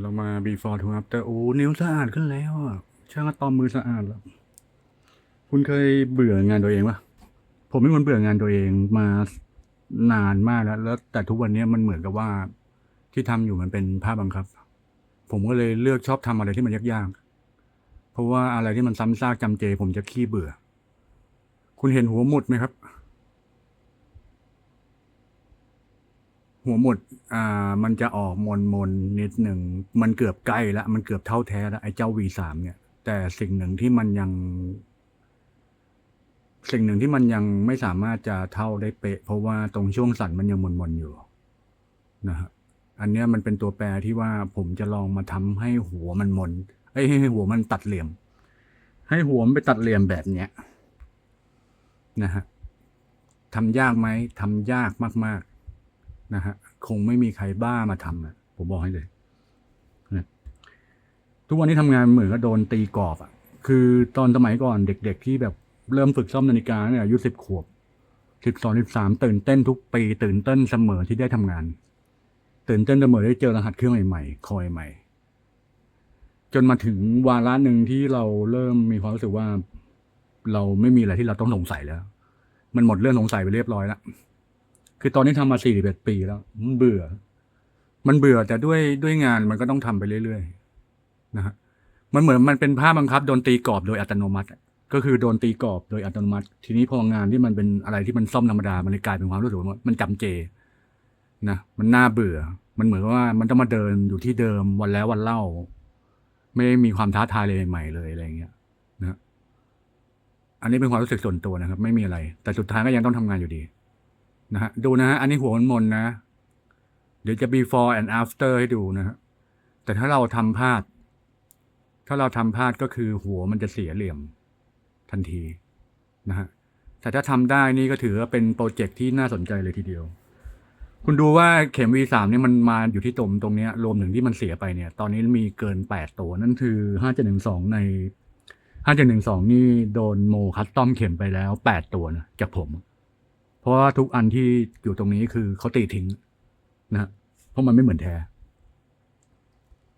เรามา before to after โอ้นิ้วสะอาดขึ้นแล้วอะช่างอะตอมมือสะอาดแล้ว คุณเคยเบื่องานตัวเองปะผมเป็นคนเบื่องานตัวเองมานานมากแล้ว แล้ว แต่ทุกวันนี้มันเหมือนกับว่าที่ทำอยู่มันเป็นภาพบังคับ ผมก็เลยเลือกชอบทำอะไรที่มันยากๆ เพราะว่าอะไรที่มันซ้ำซากจำเจ ผมจะขี้เบื่อ คุณเห็นหัวหมุดไหมครับ หัวหมดอ่ามันจะออกมนมนนิดหนึ่ง มันเกือบใกล้แล้วมันเกือบเท่าแท้แล้วไอ้เจ้า V3 เนี่ย แต่สิ่งหนึ่งที่มันยัง สิ่งหนึ่งที่มันยังไม่สามารถจะเท่าได้เป๊ะ เพราะว่าตรงช่วงสันมันยังมนมนอยู่นะฮะอันเนี้ยมันเป็นตัวแปรที่ว่าผมจะลองมาทำให้หัวมันมนเอ้ยให้หัวมันตัดเหลี่ยม ให้หัวมันไปตัดเหลี่ยมแบบเนี้ยนะฮะทำยากไหมทำยากมาก ๆ นะฮะคงไม่มีใครบ้ามาทำอะผมบอกให้เลยทุกวันนี้ทำงานเหมือนกับโดนตีกรอบอะคือตอนสมัยก่อนเด็ก ๆ ที่แบบเริ่มฝึกซ่อมนาฬิกาเนี่ยอายุสิบขวบสิบสองสิบสามตื่นเต้นทุกปี ตื่นเต้นเสมอที่ได้ทำงาน ตื่นเต้นเสมอได้เจอรหัสเครื่องใหม่ๆคอยใหม่ จนมาถึงวาระหนึ่งที่เราเริ่มมีความรู้สึกว่า เราไม่มีอะไรที่เราต้องสงสัยแล้ว มันหมดเรื่องสงสัยไปเรียบร้อยแล้ว คือตอนนี้ทำมาสี่สิบเอ็ดปีแล้ว มันเบื่อ มันเบื่อแต่ด้วยด้วยงานมันก็ต้องทำไปเรื่อยๆนะฮะมันเหมือนมันเป็นภาพบังคับโดนตีกรอบโดยอัตโนมัติ ก็คือโดนตีกรอบโดยอัตโนมัติ ทีนี้พองานที่มันเป็นอะไรที่มันซ่อมธรรมดา มันเลยกลายเป็นความรู้สึกว่ามันจำเจนะมันน่าเบื่อ มันเหมือนว่ามันต้องมาเดินอยู่ที่เดิมวันแล้ววันเล่า ไม่ได้มีความท้าทายเลยใหม่เลยอะไรเงี้ยนะอันนี้เป็นความรู้สึกส่วนตัวนะครับ ไม่มีอะไร แต่สุดท้ายก็ยังต้องทำงานอยู่ดี นะฮะดูนะฮะอันนี้หัวมันมนนะ เดี๋ยวจะ before and after ให้ดูนะฮะแต่ถ้าเราทำพลาด ถ้าเราทำพลาดก็คือหัวมันจะเสียเหลี่ยมทันทีนะฮะแต่ถ้าทำได้นี่ก็ถือว่าเป็นโปรเจกต์ที่น่าสนใจเลยทีเดียว คุณดูว่าเข็ม V3 เนี่ยมันมาอยู่ที่ตรงตรงนี้รวมถึงที่มันเสียไปเนี่ย ตอนนี้มีเกิน 8 ตัว นั่นคือ 5712 ใน 5712 นี่โดนโมคัสตอมเข็มไปแล้ว 8 ตัวนะจากผม เพราะว่าทุกอันที่อยู่ตรงนี้คือเขาตีทิ้งนะฮะเพราะมันไม่เหมือนแท้